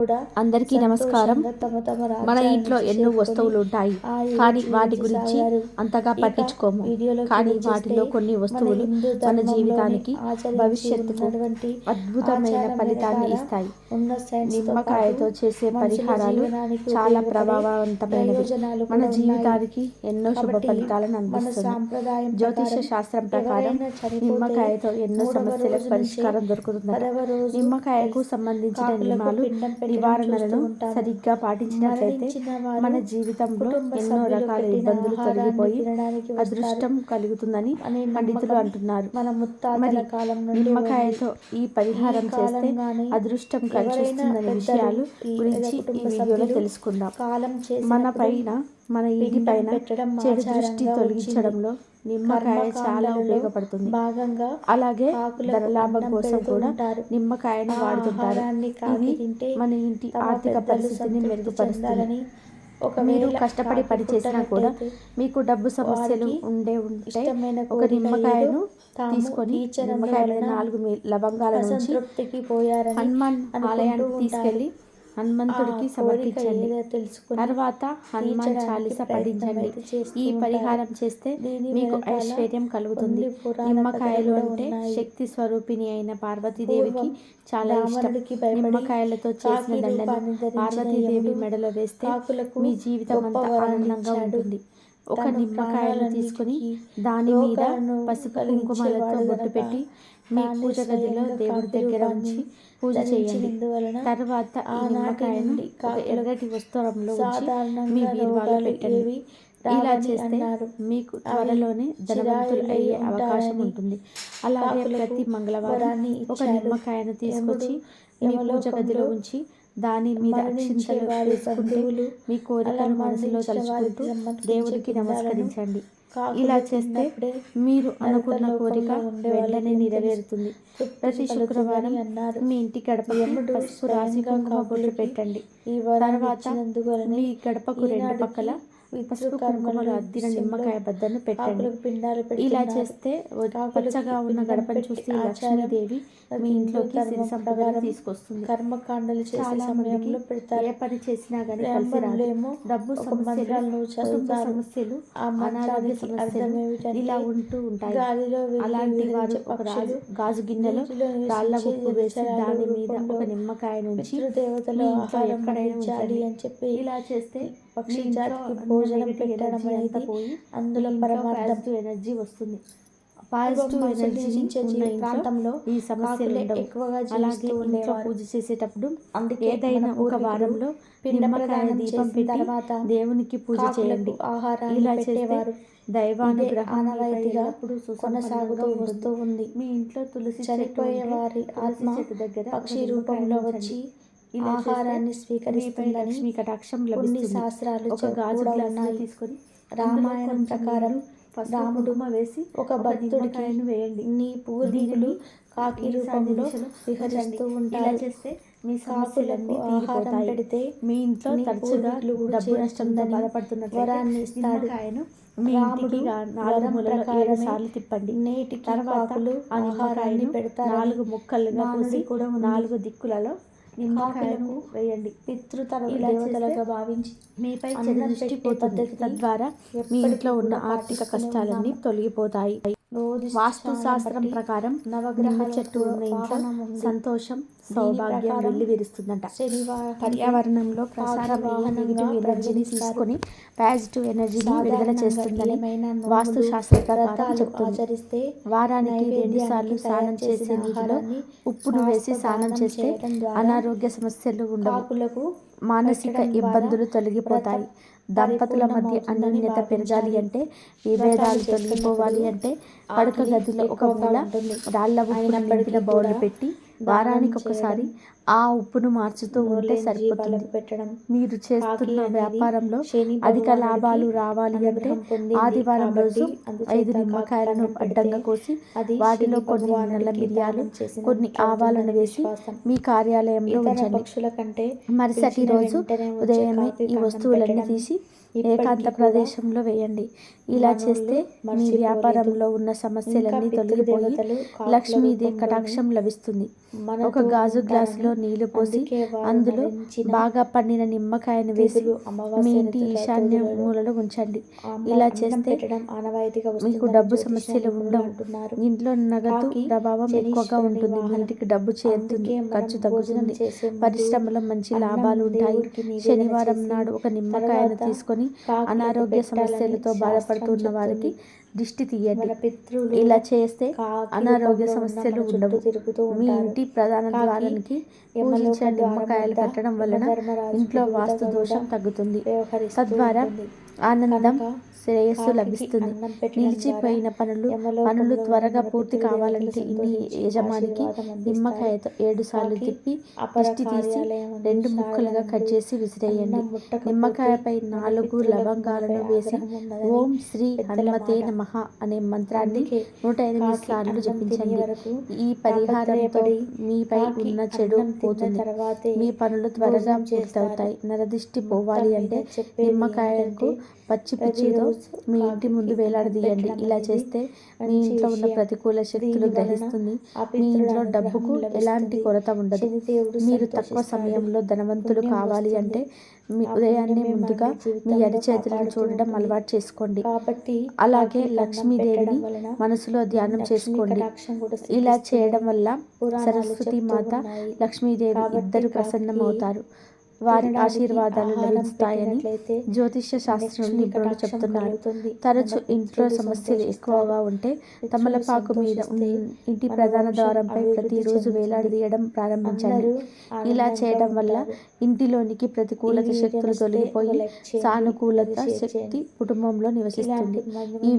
కూడా అందరికీ నమస్కారం. మన ఇంట్లో ఎన్నో వస్తువులు ఉంటాయి. కానీ వాటి గురించి. అంతగా పట్టించుకోము. కానీ వాటిలో కొన్ని వస్తువులు మన జీవితానికి భవిష్యత్తుకు అద్భుతమైన ఫలితాన్ని ఇస్తాయి. నిమ్మకాయతో చేసే పరిహారాలు చాలా ప్రభావవంతమైనవి. మన జీవితానికి ఎన్నో శుభ ఫలితాలను అందిస్తుంది. సాంప్రదాయం జ్యోతిష శాస్త్రం ప్రకారం నిమ్మకాయతో ఎన్నో సమస్యలకు పరిష్కారం దొరుకుతుంది నిమ్మకాయకు సంబంధించిన నియమాలు నివారణలను. సరిగ్గా పాటించినట్లయితే మన జీవితంలో ఎన్నో రకాల ఇబ్బందులు తొలగిపోయి. అదృష్టం కలుగుతుందని అనే పండితులు అంటున్నారు మన మరి నిమ్మకాయతో ఈ పరిహారం చేస్తే అదృష్టం కలిసి ఎవరైనా వస్తుందనే పెద్దలు విషయాలు గురించి ఈ వీడియోలో తెలుసుకుందాం కాలం మన పైన మన ఇంటి పైన చెడు దృష్టి తొలగించడంలో నిమ్మకాయ చాలా ఉపయోగపడుతుంది భాగంగా అలాగే ధనలాభం కోసం కూడా. నిమ్మకాయను వాడుతుంటారు ఇది మన ఇంటి ఆర్థిక పరిస్థితిని చెందాలని ఒకవేళ మీరు కష్టపడి పని చేసినా కూడా మీకు డబ్బు సమస్యలు ఉండే ఉంటే ఒక నిమ్మకాయను తీసుకొని తీర్చడం నిమ్మకాయ మీద వలన నాలుగు లవంగాల నుంచి హనుమాన్ ఆలయానికి ఉంటారు. హనుమంతుడికి సమర్పించండి తర్వాత హనుమాన్ చాలీస పఠించండి ఈ. పరిహారం చేస్తే మీకు ఐశ్వర్యం కలుగుతుంది నిమ్మకాయలు అంటే. శక్తి స్వరూపిణి అయిన పార్వతీదేవికి పూర్వం చాలా ఇష్టం నిమ్మకాయలతో చేసిన దండను పార్వతీదేవి మెడలో వేస్తే మీ జీవితం అంతా ఆనందంగా. ఉంటుంది ఒక నిమ్మకాయను తీసుకుని దాని మీద పసుపు కుంకుమలతో బొట్టు పెట్టి మీ పూజ గదిలో దేవుడి దగ్గర ఉంచి పూజ చేయండి తర్వాత ఆనాటి నిమ్మకాయను ఒక ఎర్రటి వస్త్రంలో ఉంచి మీ బీరువాలో పెట్టండి ఇలా చేస్తే. మీకు త్వరలోనే ధనవంతులు చిరాయులై అయ్యే అవకాశం ఉంటుంది అలాగే ప్రతి మంగళవారం వరాన్ని ఒక. నిమ్మకాయను తీసుకొచ్చి మీ పూజ గదిలో ఉంచి దాని మీద అక్షింతలు వేసుకుంటే మీ కోరికలు మనసులో తలుచుకుంటూ దేవుడికి నమస్కరించండి. ఇలా చేస్తే మీరు అనుకున్న కోరిక వెంటనే నెరవేరుతుంది. ప్రతి శుక్రవారం అన్నారు. మీ ఇంటి గడపకి యముడు పసుపు రాసి కుంకుమ పెట్టండి. తర్వాత మీ గడపకు రెండు పక్కల పసుపు కుంకుమలు అద్దిన నిమ్మకాయ బద్దను పెట్టండి. ఇలా. చేస్తే పచ్చగా ఉన్న గడపను చూసి లక్ష్మీదేవి మీ ఇంట్లోకి సిరి సంపదలు తీసుకొస్తుంది. కర్మకాండలు చేసే సమయంలో పెడతారు. ఏ పని చేసినా కలిసి బ్రాహ్మణులేమో డబ్బు సమస్యలు కుటుంబ అనారోగ్య ఇలా ఉంటూ ఉంటాయి. అలాంటి వారు విహరించే ఒక రాజు గాజు గిన్నెలో రాళ్ళ ఉప్పు వేసి దాని మీద ఒక నిమ్మకాయ నుంచి ఆహారం ఎక్కడైనా ఉంచండి. అని చెప్పి ఇలా చేస్తే పక్షి జాతికి భోజనం పెట్టడం పోయి అందులో పరమార్థం. ఎనర్జీ వస్తుంది పాజిటివ్ ఎనర్జీ ప్రాంతంలో ఈ సమస్యలు ఎక్కువగా అలాగే ఇంట్లో. పూజ చేసేటప్పుడు అందుకే ఏదైనా ఒక వారంలో నిమ్మకాయ దీపం తర్వాత దేవునికి పూజ చేయండి ఆహారాన్ని ఇలా చేస్తే పెట్టేవారు. దైవానుగ్రహం ఇదే మీపై ఆనవాయితీగా ఎల్లప్పుడూ సుసంపన్నంగా కొనసాగుతూ. వస్తూ ఉంది మీ ఇంట్లో తులసి చనిపోయే వారి ఆత్మ చెట్టు దగ్గర పక్షి రూపంలో. వచ్చి ఆహారాన్ని స్వీకరిస్తుందని కటాక్షం కొన్ని శాస్త్రాలు ఒక గాజు గ్లాసులో. తీసుకొని రామాయణం ప్రకారం రాముడు వేసి ఒక భక్తుడికి వేయండి నీ పూర్వీకులు కాకి రూపంలో విహరిస్తూ ఉంటారు చేస్తే మీ సమస్యలన్నీ ఆహారం పెడితే మీ ఇంట్లో తరచుగా డబ్బు నష్టంతో చేరుతుందని బాధపడుతున్నట్లయితే వరాన్ని ఇస్తాడు. మీ ఇంటికి నాలుగు సార్లు తిప్పండి నేటికి తర్వాత ఆహారాన్ని పెడతారని నాలుగు ముక్కలుగా కూడా. నాలుగు దిక్కులలో నిమ్మకాయను కాకులకు వేయండి దేవతలుగా భావించి మీపై దృష్టి పద్ధతిని తద్వారా మీ ఇంట్లో ఉన్న ఆర్థిక కష్టాలన్నీ. తొలగిపోతాయి వాస్తు శాస్త్రం ప్రకారం నిమ్మ నవగ్రహాలకు చెట్టు ఉన్న ఇంట్లో. సంతోషం సౌభాగ్యం వెళ్ళి విరుస్తుందంట పర్యావరణంలో ప్రసారం వాహనంగా నెగిటివ్ ఎనర్జీని. తీసుకొని పాజిటివ్ ఎనర్జీని విడుదల చేస్తుందని వాస్తు శాస్త్ర ప్రకారం చెప్తుంది వారానికి రెండు సార్లు స్నానం చేసే నీటిలో ఉప్పును వేసి స్నానం చేస్తే అనారోగ్య సమస్యలు ఉండవు మానసిక ఇబ్బందులు తొలగిపోతాయి దంపతుల మధ్య అన్యోన్యత పెరగాలి. అంటే విభేదాలు తొలగిపోవాలి అంటే పడక గదిలో ఒక మూల. రాళ్ళ నింపిన బౌల్ పెట్టి వారానికి ఒకసారి ఆ ఉప్పును మార్చుతూ ఉంటే సరిపోతుంది. మీరు చేస్తున్న వ్యాపారంలో అధిక లాభాలు రావాలి అంటే ఆదివారం రోజు ఐదు నిమ్మకాయలను అడ్డంగా కోసి వాటిలో కొన్ని నల్ల మిరియాలు కొన్ని ఆవాలను వేసి. మీ కార్యాలయంలో ఉంచండి. పక్షుల కంటే మరుసటి రోజు ఉదయమే ఈ వస్తువులన్నీ తీసి ఏకాంత ప్రదేశంలో వేయండి. ఇలా చేస్తే మీ. వ్యాపారంలో ఉన్న సమస్యలన్నీ తొలగిపోయి లక్ష్మీదేవి రూపంలోనే కటాక్షం లభిస్తుంది. ఒక గాజు గ్లాసులో నీళ్ళు పోసి అందులో బాగా పండిన నిమ్మకాయను వేసి మీ ఇంటి ఈశాన్య మూలలో ఉంచండి ఇలా చేస్తే మీకు డబ్బు సమస్యలు ఉండవు. ఇంట్లో నగదు ప్రభావం ఎక్కువగా ఉంటుంది మీ. ఇంటికి డబ్బు చేరుతుంది ఖర్చు తగ్గుతుంది పరిశ్రమలో మంచి లాభాలు ఉంటాయి శనివారం నాడు ఒక నిమ్మకాయను తీసుకొని అనారోగ్య సమస్యలతో బాధపడుతున్న వారికి. దిష్టి తీయండి ఇలా చేస్తే అనారోగ్య సమస్యలు ఉండవు మీ. ఇంటి ప్రధాన ద్వారానికి యమలోక పూజించే ద్వారం నిమ్మకాయలు పెట్టడం వలన ఇంట్లో వాస్తు దోషం తగ్గుతుంది తద్వారా. ఆనందం శ్రేయస్సు లభిస్తుంది నిలిచిపోయిన పనులు పనులు త్వరగా పూర్తి కావాలంటే ఇన్ని యజమానికి. నిమ్మకాయతో ఏడు సార్లు తిప్పి అపర దిష్టి తీసి రెండు ముక్కలుగా కట్ చేసి విసిరేయండి నిమ్మకాయపై నాలుగు లవంగాలను వేసి ఓం శ్రీ హనుమతే. నమః అనే మంత్రాన్ని నూట ఎనిమిది సార్లు జపించండి ఈ పరిహారంతో మీపై ఉన్న చెడు పోతుంది తర్వాతే మీ పనులు త్వరగా పూర్తవుతాయి. నరదిష్టి పోవాలి అంటే ఏంటంటే పచ్చి పిచ్చితో మీ ఇంటి ముందు వేలాడదీయండి ఇలా చేస్తే మీ ఇంట్లో ఉన్న. ప్రతికూల శక్తులు ఆ మీ ఇంట్లో డబ్బుకు ఎలాంటి. కొరత ఉండదు మీరు తక్కువ. సమయంలో ధనవంతులు కావాలి. అంటే మీ ఉదయాన్నే ముందుగా మీ అరిచేతులను చూడడం. అలవాటు చేసుకోండి కాబట్టి అలాగే లక్ష్మీదేవిని మనసులో ధ్యానం చేసుకోండి ఇలా చేయడం వల్ల సరస్వతి మాత. లక్ష్మీదేవి ఇద్దరు ప్రసన్నమవుతారు వారి ఆశీర్వాదాలు లభిస్తాయని జ్యోతిష్య శాస్త్రం నిపుణులు చెప్తున్నారు. తరచు ఇంట్లో సమస్యలు. ఎక్కువగా ఉంటే తమలపాకు మీద ఇంటి ప్రధాన ద్వారంపై ప్రతిరోజు. వేలాడదీయడం ప్రారంభించండి అందరూ ఇలా చేయడం వల్ల. ఇంటిలోనికి ప్రతికూలత శక్తులు తొలగిపోయి సానుకూలత శక్తి. కుటుంబంలో నివసిస్తుంది ఈ